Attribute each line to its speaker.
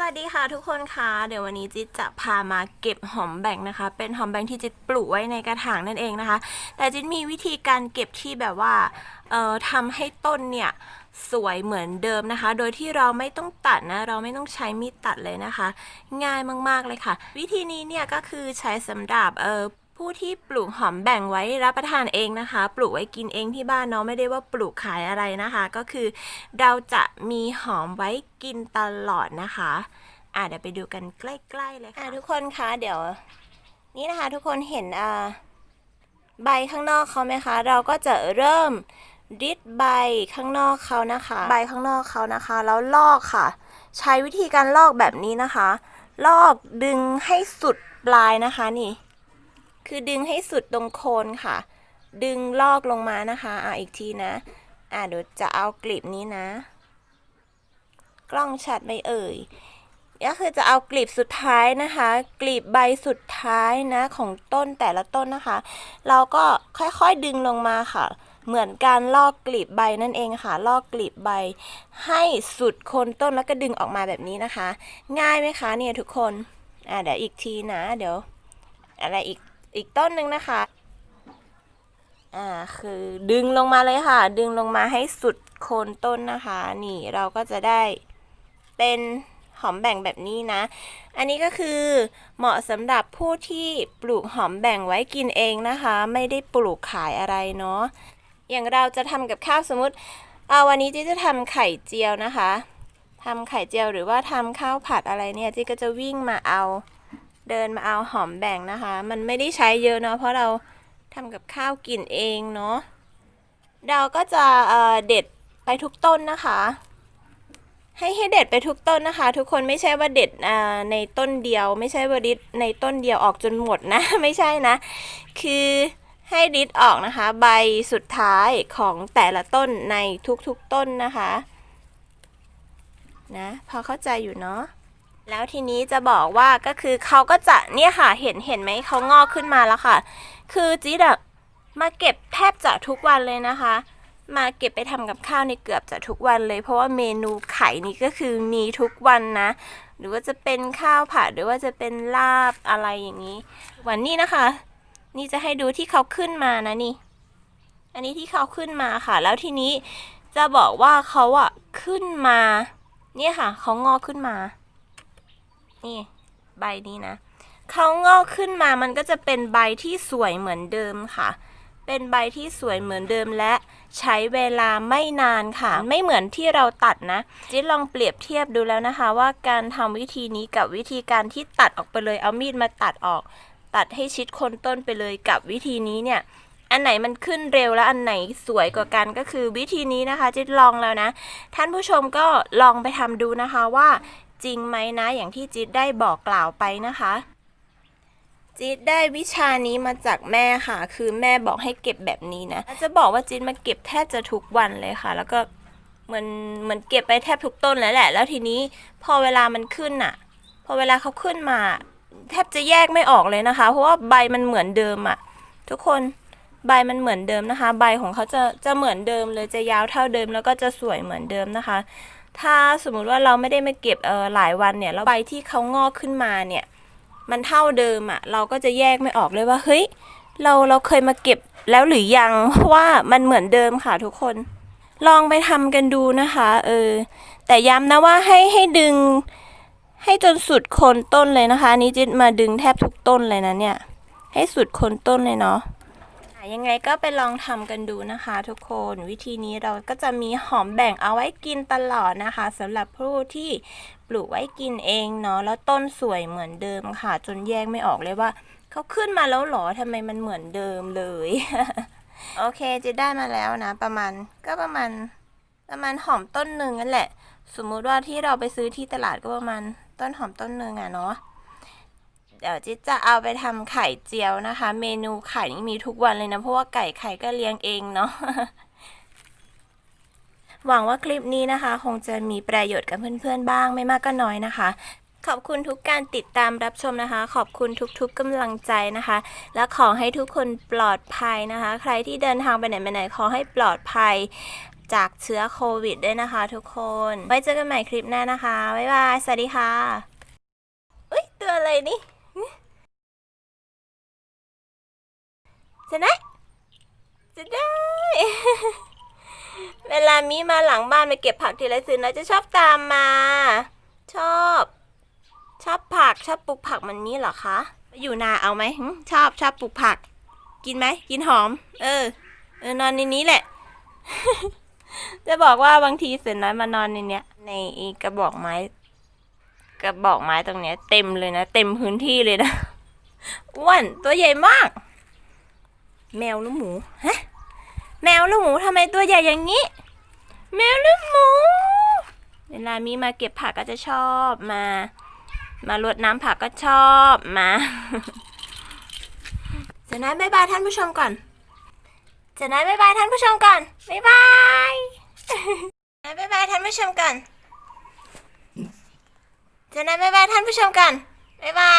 Speaker 1: สวัสดีค่ะทุกคนคะเดี๋ยววันนี้จิ๊ดจะพามาเก็บหอมแบ่งนะคะ เป็นหอมแบ่งที่จิ๊ดปลูกไว้ในกระถางนั่นเองนะคะ แต่จิ๊ดมีวิธีการเก็บที่แบบว่าเอ่อทำให้ต้นเนี่ยสวยเหมือนเดิมนะคะ โดยที่เราไม่ต้องตัดนะเราไม่ต้องใช้มีดตัดเลยนะคะ ง่ายมากๆเลยค่ะ วิธีนี้เนี่ยก็คือใช้สำหรับเอ่อ ผู้ที่ปลูกหอมแบ่งไว้รับประทานเองนะคะ ปลูกไว้กินเองที่บ้านเนาะไม่ได้ว่าปลูกขายอะไรนะคะ ก็คือเราจะมีหอมไว้กินตลอดนะคะอะเดี๋ยวไปดูกันใกล้ๆเลยค่ะทุกคนคะเดี๋ยว นี่นะคะทุกคนเห็นอ่าใบข้างนอกเขาไหมคะ เราก็จะเริ่มดิดใบข้างนอกเขานะคะ ใบข้างนอกเขานะคะ แล้วลอกค่ะ ใช้วิธีการลอกแบบนี้นะคะ ลอกดึงให้สุดปลายนะคะนี่ คือดึงให้สุดตรงโคนค่ะ ดึงลอกลงมานะคะอะอีกทีนะ อะเดี๋ยวจะเอากลีบนี้นะ กล้องชัดไหมเอ่ยก็คือจะเอากลีบสุดท้ายนะคะ กลีบใบสุดท้ายนะของต้นแต่ละต้นนะคะ เราก็ค่อยๆดึงลงมาค่ะ เหมือนการลอกกลีบใบนั่นเองค่ะ ลอกกลีบใบ ให้สุดโคนต้นแล้วก็ดึงออกมาแบบนี้นะคะ ง่ายไหมคะเนี่ยทุกคน อ่าเดี๋ยวอีกทีนะ เดี๋ยว อะไรอีก อีกต้นหนึ่งนะคะ อ่า คือดึงลงมาเลยค่ะ ดึงลงมาให้สุดโคนต้นนะคะ นี่เราก็จะได้เป็นหอมแบ่งแบบนี้นะ อันนี้ก็คือเหมาะสำหรับผู้ที่ปลูกหอมแบ่งไว้กินเองนะคะ ไม่ได้ปลูกขายอะไรเนาะ อย่างเราจะทำกับข้าวสมมติเอาวันนี้เจ๊จะทำไข่เจียวนะคะทำไข่เจียวหรือว่าทำข้าวผัดอะไรเนี่ยเจ๊ก็จะวิ่งมาเอา เดินมาเอาหอมแบ่งนะคะ มันไม่ได้ใช้เยอะเนาะเพราะเราทำกับข้าวกินเองเนาะเราก็จะเเด็ดไปทุกต้นนะคะ ให้ให้เด็ดไปทุกต้นนะคะ ทุกคนไม่ใช่ว่าเด็ดในต้นเดียว ไม่ใช่ว่าดิดในต้นเดียวออกจนหมดนะ ไม่ใช่นะ คือให้ดิดออกนะคะ ใบสุดท้ายของแต่ละต้นในทุกๆต้นนะคะ นะ พอเข้าใจอยู่เนาะ แล้วทีนี้จะบอกว่าก็คือเขาก็จะเนี่ยค่ะเห็นเห็นไหมเขางอกขึ้นมาแล้วค่ะ คือจีดอะมาเก็บแทบจะทุกวันเลยนะคะ มาเก็บไปทำกับข้าวในเกือบจะทุกวันเลย เพราะว่าเมนูไข่นี่ก็คือมีทุกวันนะ หรือว่าจะเป็นข้าวผัดหรือว่าจะเป็นลาบอะไรอย่างนี้ วันนี้นะคะ นี่จะให้ดูที่เขาขึ้นมานะนี่ อันนี้ที่เขาขึ้นมาค่ะ แล้วทีนี้จะบอกว่าเขาอะขึ้นมา เนี่ยค่ะเขางอกขึ้นมา นี่ใบนี้นะเขางอกขึ้นมามันก็จะเป็นใบที่สวยเหมือนเดิมค่ะ เป็นใบที่สวยเหมือนเดิมและใช้เวลาไม่นานค่ะ ไม่เหมือนที่เราตัดนะจิ๊ดลองเปรียบเทียบดูแล้วนะคะ ว่าการทำวิธีนี้กับวิธีการที่ตัดออกไปเลย เอามีดมาตัดออก ตัดให้ชิดคนต้นไปเลยกับวิธีนี้เนี่ยอันไหนมันขึ้นเร็วและอันไหนสวยกว่ากันก็คือวิธีนี้นะคะจิ๊ดลองแล้วนะ ท่านผู้ชมก็ลองไปทำดูนะคะว่า จริงไหมนะอย่างที่จิ๊ดได้บอกกล่าวไปนะคะ จิ๊ดได้วิชานี้มาจากแม่ค่ะ คือแม่บอกให้เก็บแบบนี้นะจะบอกว่าจิ๊ดมาเก็บแทบจะทุกวันเลยค่ะ แล้วก็เหมือนเหมือนเก็บไปแทบทุกต้นแล้วแหละ แล้วทีนี้พอเวลามันขึ้นอะพอเวลาเขาขึ้นมา แทบจะแยกไม่ออกเลยนะคะ เพราะว่าใบมันเหมือนเดิมอะทุกคนใบมันเหมือนเดิมนะคะ ใบของเขาจะจะเหมือนเดิมเลยจะยาวเท่าเดิมแล้วก็จะสวยเหมือนเดิมนะคะ ถ้าสมมุติว่าเราไม่ได้มาเก็บเออหลายวันเนี่ยแล้วใบที่เขางอกขึ้นมาเนี่ย มันเท่าเดิมอะ่ะ เราก็จะแยกไม่ออกเลยว่าเฮ้ยเราเราเคยมาเก็บแล้วหรือยังเพราะว่ามันเหมือนเดิมค่ะทุกคน ลองไปทำกันดูนะคะเออแต่ย้ำนะว่าให้ให้ดึง ให้จนสุดคนต้นเลยนะคะนี้จิตมาดึงแทบทุกต้นเลยนะเนี่ย ให้สุดคนต้นเลยเนาะ ยังไงก็ไปลองทำกันดูนะคะ ทุกคนวิธีนี้เราก็จะมีหอมแบ่งเอาไว้กินตลอดนะคะสำหรับผู้ที่ปลูกไว้กินเองเนาะแล้วต้นสวยเหมือนเดิมค่ะ จนแยกไม่ออกเลยว่าเขาขึ้นมาแล้วหรอทำไมมันเหมือนเดิมเลย โอเคจะได้มาแล้วนะ ประมาณก็ประมาณ ประมาณหอมต้นหนึ่งนั่นแหละ สมมุติว่าที่เราไปซื้อที่ตลาดก็ประมาณต้นหอมต้นหนึ่งอะเนาะ เดี๋ยวจิ๊จะเอาไปทำไข่เจียวนะคะ เมนูไข่นี่มีทุกวันเลยนะเพราะว่าไก่ไข่ก็เลี้ยงเองเนาะหวังว่าคลิปนี้นะคะ คงจะมีประโยชน์กับเพื่อนๆบ้างไม่มากก็น้อยนะคะ ขอบคุณทุกการติดตามรับชมนะคะ ขอบคุณทุกๆกำลังใจนะคะ และขอให้ทุกคนปลอดภัยนะคะ ใครที่เดินทางไปไหนมาไหนขอให้ปลอดภัยจากเชื้อโควิดด้วยนะคะทุกคน ไว้เจอกันใหม่คลิปหน้านะคะ บ๊ายบาย สวัสดีค่ะ อุ้ยตัวอะไรนี่ จะได้จะได้ เวลามีมาหลังบ้านไปเก็บผักทีไรซื้อนะจะชอบตามมา ชอบ ชอบผักชอบปลูกผักมันนี้เหรอคะอยู่นาเอาไหมชอบชอบปลูกผัก กินไหมกินหอม เออ เออนอนในนี้แหละ จะบอกว่าบางทีเสือน้อยมานอนในเนี้ย ในกระบอกไม้กระบอกไม้ตรงเนี้ย เต็มเลยนะ เต็มพื้นที่เลยนะอ้วนตัวใหญ่มาก แมวหรือหมูฮะแมวหรือหมูทำไมตัวใหญ่อย่างนี้ แมวหรือหมู เวลามีมาเก็บผักก็จะชอบมา มารดน้ำผักก็ชอบมาจะนัดบายบายท่านผู้ชมก่อนจะนัดบายบายท่านผู้ชมก่อนบายบายจะนัดบายบายท่านผู้ชมก่อนจะนัดบายบายท่านผู้ชมก่อนบายบา